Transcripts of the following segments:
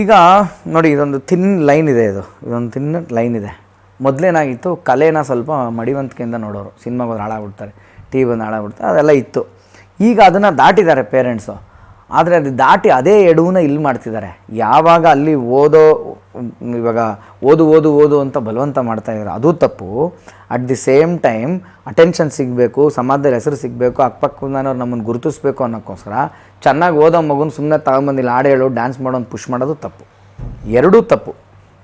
ಈಗ ನೋಡಿ, ಇದೊಂದು ಥಿನ್ ಲೈನ್ ಇದೆ ಇದು. ಇದೊಂದು ಥಿನ್ ಲೈನ್ ಇದೆ. ಮೊದಲೇನಾಗಿತ್ತು, ಕಲೆನ ಸ್ವಲ್ಪ ಮಡಿವಂತಿಕೆಯಿಂದ ನೋಡೋರು. ಸಿನಿಮಾಗಳು ಹಾಳಾಗ್ಬಿಡ್ತಾರೆ ಟಿ ವಿ ಬಂದು ಹಾಳಾಗ್ಬಿಡ್ತಾರೆ, ಅದೆಲ್ಲ ಇತ್ತು. ಈಗ ಅದನ್ನು ದಾಟಿದ್ದಾರೆ ಪೇರೆಂಟ್ಸು ಆದರೆ ಅದು ದಾಟಿ ಅದೇ ಎಡವನ್ನ ಇಲ್ಲಿ ಮಾಡ್ತಿದ್ದಾರೆ. ಯಾವಾಗ ಅಲ್ಲಿ ಓದೋ, ಇವಾಗ ಓದು ಓದು ಓದು ಅಂತ ಬಲವಂತ ಮಾಡ್ತಾ ಇದ್ದಾರೆ, ಅದು ತಪ್ಪು. At the same time attention ಸಿಗಬೇಕು, ಸಮಾಜದಲ್ಲಿ ಹೆಸರು ಸಿಗಬೇಕು ಅಕ್ಕಪಕ್ಕದವ್ರು ನಮ್ಮನ್ನು ಗುರುತಿಸ್ಬೇಕು ಅನ್ನೋಕ್ಕೋಸ್ಕರ ಚೆನ್ನಾಗಿ ಓದೋ ಮಗುನ ಸುಮ್ಮನೆ ತಗೊಂಬಂದಿಲ್ಲ ಹಾಡು ಹೇಳು ಡ್ಯಾನ್ಸ್ ಮಾಡೋನು ಪುಷ್ ಮಾಡೋದು ತಪ್ಪು. ಎರಡೂ ತಪ್ಪು.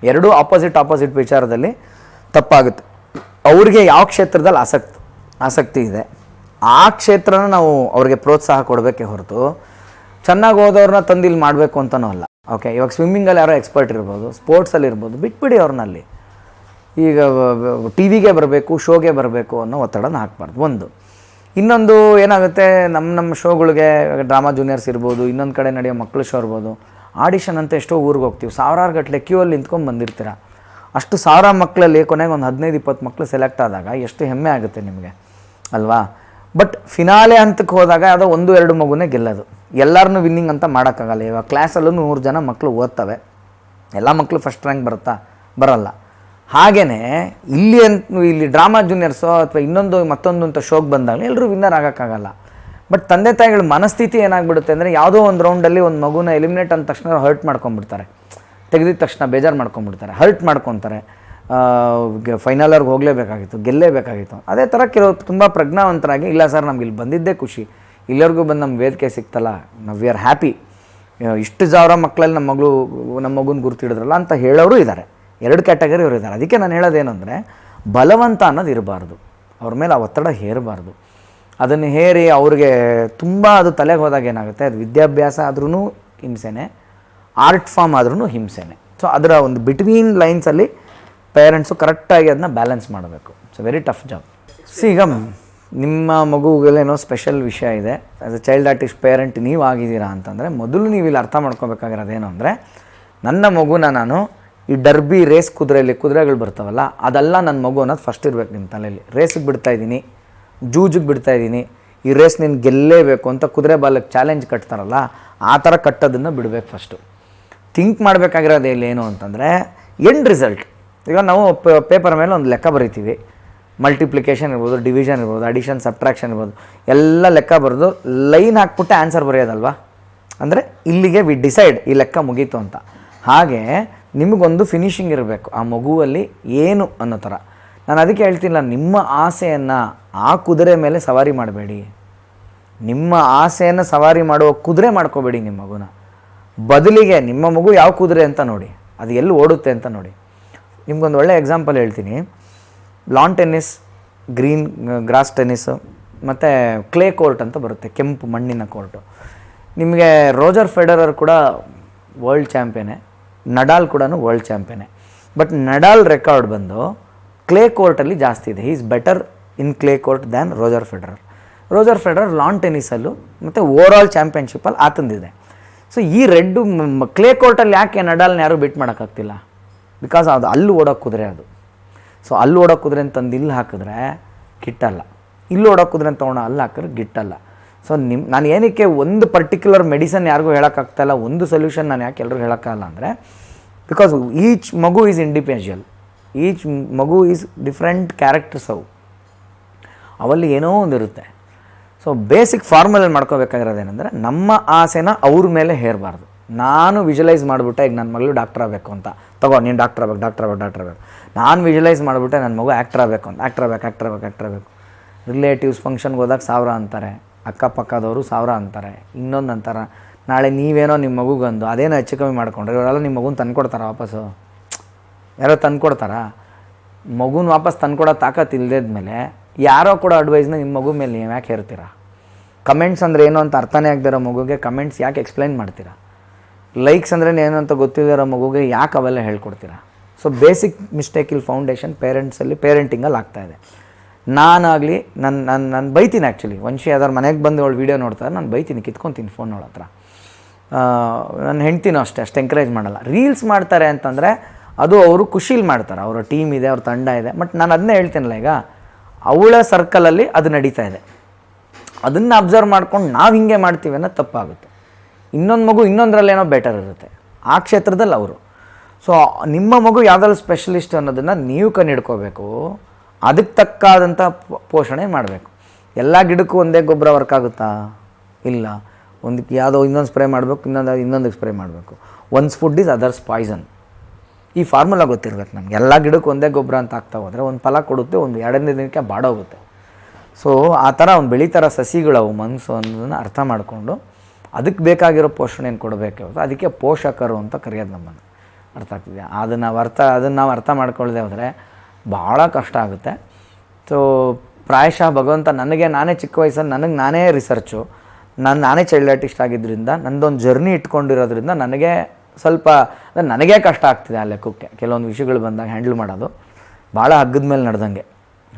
ಎರಡೂ ಆಪೋಸಿಟ್ ಆಪೋಸಿಟ್ ವಿಚಾರದಲ್ಲಿ ತಪ್ಪಾಗುತ್ತೆ. ಅವ್ರಿಗೆ ಯಾವ ಕ್ಷೇತ್ರದಲ್ಲಿ ಆಸಕ್ತಿ ಆಸಕ್ತಿ ಇದೆ, ಆ ಕ್ಷೇತ್ರನ ನಾವು ಅವ್ರಿಗೆ ಪ್ರೋತ್ಸಾಹ ಕೊಡಬೇಕೇ ಹೊರತು ಚೆನ್ನಾಗಿ ಓದೋರನ್ನ ತಂದು ಇಲ್ಲಿ ಮಾಡಬೇಕು ಅಂತನೂ ಅಲ್ಲ. ಓಕೆ ಇವಾಗ ಸ್ವಿಮ್ಮಿಂಗಲ್ಲಿ ಯಾರೋ ಎಕ್ಸ್ಪರ್ಟ್ ಇರ್ಬೋದು ಸ್ಪೋರ್ಟ್ಸಲ್ಲಿ ಇರ್ಬೋದು, ಬಿಟ್ಬಿಡಿ ಅವ್ರನ್ನಲ್ಲಿ ಈಗ ಟಿ ವಿಗೆ ಬರಬೇಕು ಶೋಗೆ ಬರಬೇಕು ಅನ್ನೋ ಒತ್ತಡನ ಹಾಕ್ಬಾರ್ದು, ಒಂದು. ಇನ್ನೊಂದು ಏನಾಗುತ್ತೆ ನಮ್ಮ ನಮ್ಮ ಶೋಗಳಿಗೆ ಡ್ರಾಮಾ ಜೂನಿಯರ್ಸ್ ಇರ್ಬೋದು, ಇನ್ನೊಂದು ಕಡೆ ನಡೆಯೋ ಮಕ್ಕಳು ಶೋ ಇರ್ಬೋದು ಆಡಿಷನ್ ಅಂತ ಎಷ್ಟೋ ಊರಿಗೆ ಹೋಗ್ತೀವಿ, ಸಾವಿರಾರು ಗಟ್ಟಲೆ ಕ್ಯೂ ಅಲ್ಲಿ ನಿಂತ್ಕೊಂಡು ಬಂದಿರ್ತೀರ? ಅಷ್ಟು ಸಾವಿರ ಮಕ್ಕಳಲ್ಲಿ ಕೊನೆಗೆ ಒಂದು ಹದಿನೈದು, ಇಪ್ಪತ್ತು ಮಕ್ಕಳು ಸೆಲೆಕ್ಟ್ ಆದಾಗ ಎಷ್ಟು ಹೆಮ್ಮೆ ಆಗುತ್ತೆ ನಿಮಗೆ, ಅಲ್ವಾ? ಬಟ್ ಫಿನಾಲೆ ಹಂತಕ್ಕೆ ಹೋದಾಗ ಅದು ಒಂದು, ಎರಡು ಮಗುನೇ ಗೆಲ್ಲೋದು. ಎಲ್ಲರನ್ನೂ ವಿನ್ನಿಂಗ್ ಅಂತ ಮಾಡೋಕ್ಕಾಗಲ್ಲ. ಇವಾಗ ಕ್ಲಾಸಲ್ಲೂ ನೂರು ಜನ ಮಕ್ಕಳು ಓದ್ತವೆ. ಎಲ್ಲ ಮಕ್ಕಳು ಫಸ್ಟ್ ರ್ಯಾಂಕ್ ಬರುತ್ತಾ? ಬರಲ್ಲ. ಹಾಗೆಯೇ ಇಲ್ಲಿ ಅಂತ ಇಲ್ಲಿ ಡ್ರಾಮಾ ಜೂನಿಯರ್ಸೋ ಅಥವಾ ಇನ್ನೊಂದು ಮತ್ತೊಂದು ಅಂತ ಶೋಗೆ ಬಂದಾಗ ಎಲ್ಲರೂ ವಿನ್ನರ್ ಆಗೋಕ್ಕಾಗಲ್ಲ. ಬಟ್ ತಂದೆ ತಾಯಿಗಳ ಮನಸ್ಥಿತಿ ಏನಾಗ್ಬಿಡುತ್ತೆ ಅಂದರೆ ಯಾವುದೋ ಒಂದು ರೌಂಡಲ್ಲಿ ಒಂದು ಮಗುನ ಎಲಿಮಿನೇಟ್ ಅಂದ ತಕ್ಷಣ ಹರ್ಟ್ ಮಾಡ್ಕೊಂಡ್ಬಿಡ್ತಾರೆ. ತೆಗೆದಿದ ತಕ್ಷಣ ಬೇಜಾರು ಮಾಡ್ಕೊಂಡ್ಬಿಡ್ತಾರೆ. ಹರ್ಟ್ ಮಾಡ್ಕೊತಾರೆ. ಫೈನಲರ್ಗೆ ಹೋಗಲೇಬೇಕಾಗಿತ್ತು, ಗೆಲ್ಲೇಬೇಕಾಗಿತ್ತು. ಅದೇ ಥರ ಕೆಲವು ತುಂಬ ಪ್ರಜ್ಞಾವಂತರಾಗಿ, ಇಲ್ಲ ಸರ್ ನಮ್ಗೆ ಇಲ್ಲಿ ಬಂದಿದ್ದೇ ಖುಷಿ. ಇಲ್ಲಿವರೆಗೂ ಬಂದು ನಮ್ಮ ವೇದಿಕೆ ಸಿಕ್ತಲ್ಲ, ನಾವು ವಿ ಆರ್ ಹ್ಯಾಪಿ ಇಷ್ಟು ಸಾವಿರ ಮಕ್ಕಳಲ್ಲಿ ನಮ್ಮ ಮಗಳು ನಮ್ಮ ಮಗುನ ಗುರುತಿಡಿದ್ರಲ್ಲ ಅಂತ ಹೇಳೋರು ಇದ್ದಾರೆ ಎರಡು ಕ್ಯಾಟಗರಿ ಅವರು ಇದ್ದಾರೆ ಅದಕ್ಕೆ ನಾನು ಹೇಳೋದೇನೆಂದರೆ, ಬಲವಂತ ಅನ್ನೋದು ಇರಬಾರ್ದು. ಅವ್ರ ಮೇಲೆ ಆ ಒತ್ತಡ ಹೇರಬಾರ್ದು. ಅದನ್ನು ಹೇರಿ ಅವ್ರಿಗೆ ತುಂಬ ಅದು ತಲೆಗೆ ಹೋದಾಗ ಏನಾಗುತ್ತೆ, ಅದು ವಿದ್ಯಾಭ್ಯಾಸ ಆದ್ರೂ ಹಿಂಸೆನೆ, ಆರ್ಟ್ ಫಾರ್ಮ್ ಆದ್ರೂ ಹಿಂಸೆನೆ. ಸೊ ಅದರ ಒಂದು ಬಿಟ್ವೀನ್ ಲೈನ್ಸಲ್ಲಿ ಪೇರೆಂಟ್ಸು ಕರೆಕ್ಟಾಗಿ ಅದನ್ನ ಬ್ಯಾಲೆನ್ಸ್ ಮಾಡಬೇಕು. ಇಟ್ಸ್ ವೆರಿ ಟಫ್ ಜಾಬ್ ಸಿ ಈಗ ನಿಮ್ಮ ಮಗುಗೇನೋ ಸ್ಪೆಷಲ್ ವಿಷಯ ಇದೆ. As a child artist parent ನೀವು ಆಗಿದ್ದೀರಾ ಅಂತಂದರೆ ಮೊದಲು ನೀವು ಇಲ್ಲಿ ಅರ್ಥ ಮಾಡ್ಕೋಬೇಕಾಗಿರೋದೇನು ಅಂದರೆ ನನ್ನ ಮಗುನ ನಾನು ಈ ಡರ್ಬಿ ರೇಸ್ ಕುದುರೆಯಲ್ಲಿ ಕುದುರೆಗಳು ಬರ್ತಾವಲ್ಲ, ಅದೆಲ್ಲ ನನ್ನ ಮಗು ಅನ್ನೋದು ಫಸ್ಟ್ ಇರಬೇಕು ನಿಮ್ಮ ತಲೆಯಲ್ಲಿ. ರೇಸಿಗೆ ಬಿಡ್ತಾ ಇದ್ದೀನಿ, ಜೂಜಿಗೆ ಬಿಡ್ತಾ ಇದ್ದೀನಿ, ಈ ರೇಸ್ ನೀನು ಗೆಲ್ಲೇಬೇಕು ಅಂತ ಕುದುರೆ ಬಾಲಕ್ಕೆ ಚಾಲೆಂಜ್ ಕಟ್ತಾರಲ್ಲ, ಆ ಥರ ಕಟ್ಟೋದನ್ನು ಬಿಡಬೇಕು ಫಸ್ಟು ಥಿಂಕ್ ಮಾಡಬೇಕಾಗಿರೋದು ಏನು ಅಂತಂದರೆ ಎಂಡ್ ರಿಸಲ್ಟ್ ಈಗ ನಾವು ಪೇಪರ್ ಮೇಲೆ ಒಂದು ಲೆಕ್ಕ ಬರಿತೀವಿ. ಮಲ್ಟಿಪ್ಲಿಕೇಶನ್ ಇರ್ಬೋದು ಡಿವಿಷನ್ ಇರ್ಬೋದು ಅಡಿಷನ್ ಸಬ್ಟ್ರಾಕ್ಷನ್ ಇರ್ಬೋದು, ಎಲ್ಲ ಲೆಕ್ಕ ಬರೆದು ಲೈನ್ ಹಾಕ್ಬಿಟ್ಟೆ ಆನ್ಸರ್ ಬರೆಯೋದಲ್ವಾ? ಅಂದರೆ ಇಲ್ಲಿಗೆ ವಿ ಡಿಸೈಡ್ ಈ ಲೆಕ್ಕ ಮುಗೀತು ಅಂತ. ಹಾಗೆ ನಿಮಗೊಂದು ಫಿನಿಶಿಂಗ್ ಇರಬೇಕು, ಆ ಮಗುವಲ್ಲಿ ಏನು ಅನ್ನೋ ಥರ. ನಾನು ಅದಕ್ಕೆ ಹೇಳ್ತಿಲ್ಲ, ನಿಮ್ಮ ಆಸೆಯನ್ನು ಆ ಕುದುರೆ ಮೇಲೆ ಸವಾರಿ ಮಾಡಬೇಡಿ. ನಿಮ್ಮ ಆಸೆಯನ್ನು ಸವಾರಿ ಮಾಡುವ ಕುದುರೆ ಮಾಡ್ಕೋಬೇಡಿ ನಿಮ್ಮ ಮಗುನ. ಬದಲಿಗೆ ನಿಮ್ಮ ಮಗು ಯಾವ ಕುದುರೆ ಅಂತ ನೋಡಿ, ಅದು ಎಲ್ಲಿ ಓಡುತ್ತೆ ಅಂತ ನೋಡಿ. ನಿಮ್ಗೊಂದು ಒಳ್ಳೆ ಎಕ್ಸಾಂಪಲ್ ಹೇಳ್ತೀನಿ. Lawn tennis green grass tennis ಮತ್ತು ಕ್ಲೇ ಕೋರ್ಟ್ ಅಂತ ಬರುತ್ತೆ, ಕೆಂಪು ಮಣ್ಣಿನ ಕೋರ್ಟು ನಿಮಗೆ ರೋಜರ್ ಫೆಡರರ್ ಕೂಡ ವರ್ಲ್ಡ್ ಚಾಂಪಿಯನೇ ನಡಾಲ್ ಕೂಡ ವರ್ಲ್ಡ್ ಚಾಂಪಿಯನೇ ಬಟ್ ನಡಾಲ್ ರೆಕಾರ್ಡ್ ಬಂದು ಕ್ಲೇ ಕೋರ್ಟಲ್ಲಿ ಜಾಸ್ತಿ ಇದೆ. Is better in clay court than Roger Federer. Roger Federer lawn ಟೆನ್ನಿಸಲ್ಲೂ ಮತ್ತು ಓವರ್ ಆಲ್ ಚಾಂಪಿಯನ್ಶಿಪ್ಪಲ್ಲಿ ಆತಂದಿದೆ. ಸೊ ಈ ರೆಡ್ಡು ಕ್ಲೇ ಕೋರ್ಟಲ್ಲಿ ಯಾಕೆ ನಡಾಲ್ನ ಯಾರೂ ಬಿಟ್ ಮಾಡೋಕ್ಕಾಗ್ತಿಲ್ಲ? ಬಿಕಾಸ್ ಅದು ಅಲ್ಲೂ ಓಡೋಕ್ಕೆ ಕುದುರೆ ಅದು. ಸೊ ಅಲ್ಲಿ ಓಡೋ ಕುದುರೆ ಅಂತಂದು ಇಲ್ಲಿ ಹಾಕಿದ್ರೆ ಗಿಟ್ಟಲ್ಲ. ಇಲ್ಲಿ ಓಡೋ ಕುದುರೆ ಅಂತ ಅವಣ ಅಲ್ಲಿ ಹಾಕಿದ್ರೆ ಗಿಟ್ಟಲ್ಲ. ಸೊ ನಿಮ್ಮ ನಾನು ಏನಕ್ಕೆ ಒಂದು ಪರ್ಟಿಕ್ಯುಲರ್ ಮೆಡಿಸನ್ ಯಾರಿಗೂ ಹೇಳೋಕ್ಕಾಗ್ತಾಯಿಲ್ಲ ಒಂದು ಸೊಲ್ಯೂಷನ್ ನಾನು ಯಾಕೆ ಎಲ್ಲರೂ ಹೇಳೋಕ್ಕಾಗಲ್ಲ ಅಂದರೆ ಬಿಕಾಸ್ ಈಚ್ ಮಗು ಈಸ್ ಇಂಡಿವಿಜುವಲ್ ಈಚ್ ಮಗು ಈಸ್ ಡಿಫ್ರೆಂಟ್ ಕ್ಯಾರೆಕ್ಟರ್ಸ್ ಅವು. ಅವಲ್ಲಿ ಏನೋ ಒಂದು ಇರುತ್ತೆ. ಸೊ ಬೇಸಿಕ್ ಫಾರ್ಮುಲಲ್ಲಿ ಮಾಡ್ಕೋಬೇಕಾಗಿರೋದೇನೆಂದರೆ, ನಮ್ಮ ಆಸೆನ ಅವ್ರ ಮೇಲೆ ಹೇರಬಾರ್ದು. ನಾನು ವಿಜುವಲೈಸ್ ಮಾಡಿಬಿಟ್ಟೆ ಈಗ ನನ್ನ ಮಗಳು ಡಾಕ್ಟರ್ ಆಗಬೇಕು ಅಂತ. ತಗೋ, ನೀನು ಡಾಕ್ಟರ್ ಆಗಬೇಕು ಡಾಕ್ಟರ್ ಆಗಬೇಕು ಡಾಕ್ಟರ್ ಆಗಬೇಕು. ನಾನು ವಿಜುವಲೈಸ್ ಮಾಡಿಬಿಟ್ಟೆ ನನ್ನ ಮಗು ಆ್ಯಕ್ಟರ್ ಆಗಬೇಕು ಅಂತ. ಆ್ಯಕ್ಟರ್ ಆಗಬೇಕು ಆ್ಯಕ್ಟರ್ ಆಗಬೇಕು ಆ್ಯಕ್ಟರ್ ಆಗಬೇಕು. ರಿಲೇಟಿವ್ಸ್ ಫಂಕ್ಷನ್ಗೆ ಹೋದಾಗ ಸಾವಿರ ಅಂತಾರೆ. ಅಕ್ಕಪಕ್ಕದವರು ಸಾವಿರ ಅಂತಾರೆ. ಇನ್ನೊಂದು ಅಂತಾರೆ, ನಾಳೆ ನೀವೇನೋ ನಿಮ್ಮ ಮಗುಗೊಂದು ಅದೇನೋ ಹೆಚ್ಚು ಕಮ್ಮಿ ಮಾಡ್ಕೊಂಡ್ರೆ ಇವರೆಲ್ಲ ನಿಮ್ಮ ಮಗುನ ತಂದ್ಕೊಡ್ತಾರೆ ವಾಪಸ್ಸು. ಯಾರೋ ತಂದ್ಕೊಡ್ತಾರಾ. ಮಗುನ ವಾಪಸ್ ತಂದ್ಕೊಡೋ ತಾಕತ್ತು ಇಲ್ಲದೇದ್ಮೇಲೆ ಯಾರೋ ಕೂಡ ಅಡ್ವೈಸ್ನ ನಿಮ್ಮ ಮಗು ಮೇಲೆ ನೀವು ಯಾಕೆ ಹೇರ್ತೀರಾ? ಕಮೆಂಟ್ಸ್ ಅಂದರೆ ಏನು ಅಂತ ಅರ್ಥನೇ ಆಗದಿರೋ ಮಗುಗೆ ಕಮೆಂಟ್ಸ್ ಯಾಕೆ ಎಕ್ಸ್ಪ್ಲೈನ್ ಮಾಡ್ತೀರಾ? ಲೈಕ್ಸ್ ಅಂದ್ರೆ ಏನು ಅಂತ ಗೊತ್ತಿಲ್ಲದಿರೋ ಮಗುಗೆ ಯಾಕೆ ಅವೆಲ್ಲ ಹೇಳ್ಕೊಡ್ತೀರಾ? ಸೊ ಬೇಸಿಕ್ ಮಿಸ್ಟೇಕ್ ಇಲ್ಲಿ ಫೌಂಡೇಶನ್ ಪೇರೆಂಟ್ಸಲ್ಲಿ ಪೇರೆಂಟಿಂಗಲ್ಲಿ ಆಗ್ತಾಯಿದೆ ನಾನಾಗಲಿ ನನ್ನ ನಾನು ನಾನು ಬೈತೀನಿ ಆ್ಯಕ್ಚುಲಿ ವಂಶಿ ಯಾವ್ದಾರು ಮನೆಗೆ ಬಂದು ಅವಳು ವೀಡಿಯೋ ನೋಡ್ತಾರೆ, ನಾನು ಬೈತೀನಿ, ಕಿತ್ಕೊತೀನಿ ಫೋನ್ ಅವಳ ಹತ್ರ. ನಾನು ಹೆಂಡ್ತಿನೂ ಅಷ್ಟೇ, ಅಷ್ಟು ಎಂಕರೇಜ್ ಮಾಡಲ್ಲ. ರೀಲ್ಸ್ ಮಾಡ್ತಾರೆ ಅಂತಂದರೆ ಅದು ಅವರು ಖುಷೀಲಿ ಮಾಡ್ತಾರೆ. ಅವರ ಟೀಮ್ ಇದೆ, ಅವ್ರ ತಂಡ ಇದೆ. ಬಟ್ ನಾನು ಅದನ್ನೇ ಹೇಳ್ತೀನಲ್ಲ ಈಗ, ಅವಳ ಸರ್ಕಲಲ್ಲಿ ಅದು ನಡೀತಾ ಇದೆ. ಅದನ್ನು ಅಬ್ಸರ್ವ್ ಮಾಡ್ಕೊಂಡು ನಾವು ಹಿಂಗೆ ಮಾಡ್ತೀವಿ ಅನ್ನೋದು ತಪ್ಪಾಗುತ್ತೆ. ಇನ್ನೊಂದು ಮಗು ಇನ್ನೊಂದರಲ್ಲೇನೋ ಬೆಟರ್ ಇರುತ್ತೆ. ಆ ಕ್ಷೇತ್ರದಲ್ಲಿ ಅವರು. ಸೊ ನಿಮ್ಮ ಮಗು ಯಾವುದಾದ್ರು ಸ್ಪೆಷಲಿಸ್ಟ್ ಅನ್ನೋದನ್ನು ನೀವು ಕಂಡಿಡ್ಕೋಬೇಕು ಅದಕ್ಕೆ ತಕ್ಕಾದಂಥ ಪೋಷಣೆ ಮಾಡಬೇಕು. ಎಲ್ಲ ಗಿಡಕ್ಕೂ ಒಂದೇ ಗೊಬ್ಬರ ವರ್ಕ್ ಆಗುತ್ತಾ? ಇಲ್ಲ. ಒಂದಕ್ಕೆ ಯಾವುದೋ ಇನ್ನೊಂದು ಸ್ಪ್ರೇ ಮಾಡಬೇಕು, ಇನ್ನೊಂದು ಇನ್ನೊಂದಕ್ಕೆ ಸ್ಪ್ರೇ ಮಾಡಬೇಕು. One's food is others poison ಈ ಫಾರ್ಮುಲಾ ಗೊತ್ತಿರ್ಬೇಕು ನಮ್ಗೆ. ಎಲ್ಲ ಗಿಡಕ್ಕೆ ಒಂದೇ ಗೊಬ್ಬರ ಅಂತ ಆಗ್ತಾ ಹೋದರೆ ಒಂದು ಫಲ ಕೊಡುತ್ತೆ, ಒಂದು ಎರಡನೇ ದಿನಕ್ಕೆ ಬಾಡೋಗುತ್ತೆ. ಸೊ ಆ ಥರ ಒಂದು ಬೆಳೀತಾರ ಸಸಿಗಳವು ಮನಸ್ಸು ಅನ್ನೋದನ್ನು ಅರ್ಥ ಮಾಡಿಕೊಂಡು ಅದಕ್ಕೆ ಬೇಕಾಗಿರೋ ಪೋಷಣೆಯನ್ನು ಕೊಡಬೇಕು ಅದಕ್ಕೆ ಪೋಷಕರು ಅಂತ ಕರೆಯೋದು ನಮ್ಮನ್ನು. ಅರ್ಥ ಆಗ್ತಿದೆ. ಅದನ್ನು ನಾವು ಅರ್ಥ, ಅದನ್ನು ನಾವು ಅರ್ಥ ಮಾಡ್ಕೊಳ್ಳದೆ ಹೋದರೆ ಭಾಳ ಕಷ್ಟ ಆಗುತ್ತೆ. ಸೊ ಪ್ರಾಯಶಃ ಭಗವಂತ ನನಗೆ, ನಾನೇ ಚಿಕ್ಕ ವಯಸ್ಸಲ್ಲಿ ನನಗೆ ನಾನೇ ರಿಸರ್ಚು ನಾನು ನಾನೇ ಚೈಲ್ಡ್ ಆರ್ಟಿಸ್ಟ್ ಆಗಿದ್ದರಿಂದ ನನ್ನದೊಂದು ಜರ್ನಿ ಇಟ್ಕೊಂಡಿರೋದ್ರಿಂದ ನನಗೆ ಸ್ವಲ್ಪ, ನನಗೆ ಕಷ್ಟ ಆಗ್ತಿದೆ ಆ ಲೆಕ್ಕಕ್ಕೆ. ಕೆಲವೊಂದು ವಿಷಯಗಳು ಬಂದಾಗ ಹ್ಯಾಂಡಲ್ ಮಾಡೋದು. ಭಾಳ ಹಗ್ಗದ ಮೇಲೆ ನಡೆದಂಗೆ.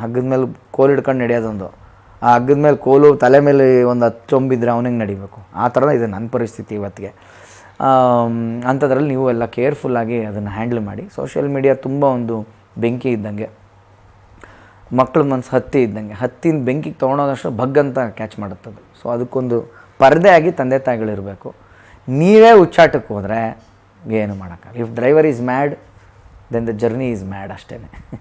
ಹಗ್ಗದ ಮೇಲೆ ಕೋಲು ಹಿಡ್ಕೊಂಡು ನಡೆಯೋದೊಂದು. ಆ ಹಗ್ಗದ ಮೇಲೆ ಕೋಲು ತಲೆ ಮೇಲೆ ಒಂದು ಹತ್ತು ಚೊಂಬಿದ್ರೆ ಅವನಿಗೆ ನಡಿಬೇಕು. ಆ ಥರ ಇದೆ ನನ್ನ ಪರಿಸ್ಥಿತಿ ಇವತ್ತಿಗೆ. ಅಂಥದ್ರಲ್ಲಿ ನೀವು ಎಲ್ಲ ಕೇರ್ಫುಲ್ಲಾಗಿ ಅದನ್ನು ಹ್ಯಾಂಡಲ್ ಮಾಡಿ. ಸೋಷಿಯಲ್ ಮೀಡಿಯಾ ತುಂಬ ಒಂದು ಬೆಂಕಿ ಇದ್ದಂಗೆ ಮಕ್ಕಳ ಮನಸ್ಸು ಹತ್ತಿ ಇದ್ದಂಗೆ. ಹತ್ತಿನ ಬೆಂಕಿಗೆ ತೊಗೊಳೋದಷ್ಟು ಬಗ್ಗಂತ ಕ್ಯಾಚ್ ಮಾಡುತ್ತದೆ. ಸೊ ಅದಕ್ಕೊಂದು ಪರದೆ ಆಗಿ ತಂದೆ ತಾಯಿಗಳಿರಬೇಕು ನೀವೇ ಉಚ್ಚಾಟಕ್ಕೆ ಹೋದರೆ ಏನು ಮಾಡೋಕ್ಕಲ್ಲ if driver is mad then the journey is mad ಅಷ್ಟೇ